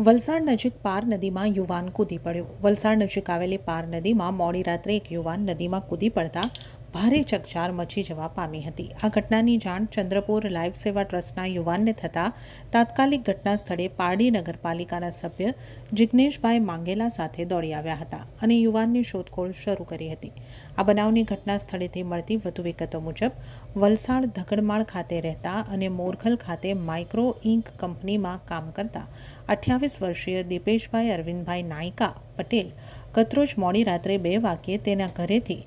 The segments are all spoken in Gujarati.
વલસાડ નજીક પાર નદીમાં યુવાન કૂદી પડ્યો. વલસાડ નજીક આવેલી પાર નદીમાં મોડી રાત્રે એક યુવાન નદીમાં કૂદી પડતા ભારે ચકચાર મચી જવા પામી હતી. આ ઘટનાની જાણ ચંદ્રપુર લાઈફ સેવા ટ્રસ્ટના યુવાનને થતાં તાત્કાલિક ઘટના સ્થળે પારડી નગરપાલિકાના સભ્ય જિજ્ઞેશભાઈ માંગેલા સાથે દોડી આવ્યા હતા અને યુવાનની શોધખોળ શરૂ કરી હતી. આ બનાવની ઘટના સ્થળેથી મળતી વધુ વિગતો મુજબ, વલસાડ ધગડમાળ ખાતે રહેતા અને મોરખલ ખાતે માઇક્રો ઇન્ક કંપનીમાં કામ કરતા અઠ્યાવીસ વર્ષીય દીપેશભાઈ અરવિંદભાઈ નાયકા પટેલ ગતરોજ મોડી રાત્રે બે વાગ્યે તેના ઘરેથી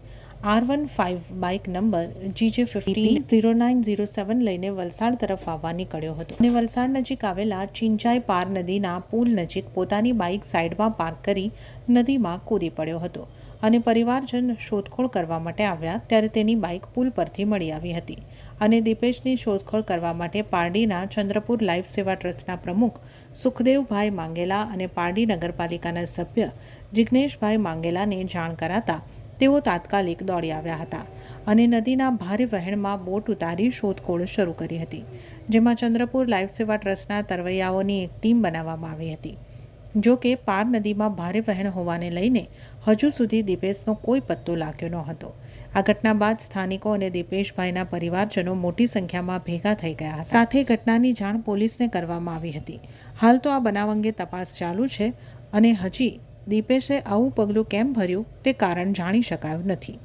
R one five bike number GJ fifteen zero nine zero seven લઈને વલસાડ તરફ આવવા નીકળ્યો હતો. અને વલસાડ નજીક આવેલા ચિંચાઈ પાર નદીના પુલ નજીક પોતાની બાઇક સાઇડમાં પાર્ક કરી નદીમાં કૂદી પડ્યો હતો. અને પરિવારજન શોધખોળ કરવા માટે આવ્યા ત્યારે તેની બાઇક પુલ પરથી મળી આવી હતી. અને દીપેશની શોધખોળ કરવા માટે પારડીના ચંદ્રપુર લાઈફ સેવા ટ્રસ્ટના પ્રમુખ સુખદેવભાઈ માંગેલા અને પારડી નગરપાલિકાના સભ્ય જિજ્ઞેશભાઈ માંગેલાને જાણ કરાતા તેઓ તાત્કાલિક દોડી આવ્યા હતા અને નદીના ભારે વહેણમાં બોટ ઉતારી શોધખોળ શરૂ કરી હતી, જેમાં ચંદ્રપુર લાઈફ સેવા ટ્રસ્ટના તરવૈયાઓની એક ટીમ બનાવવામાં આવી હતી. જો કે પાર નદીમાં ભારે વહેણ હોવાને લઈને હજુ સુધી દીપેશનો કોઈ પત્તો લાગ્યો ન હતો. આ ઘટના બાદ સ્થાનિકો અને દીપેશભાઈના પરિવારજનો મોટી સંખ્યામાં ભેગા થઈ ગયા હતા. સાથે ઘટનાની જાણ પોલીસને કરવામાં આવી હતી. હાલ તો આ બનાવ અંગે તપાસ ચાલુ છે અને હજી દીપેશે આવું પગલું કેમ ભર્યું તે કારણ જાણી શકાયું નથી.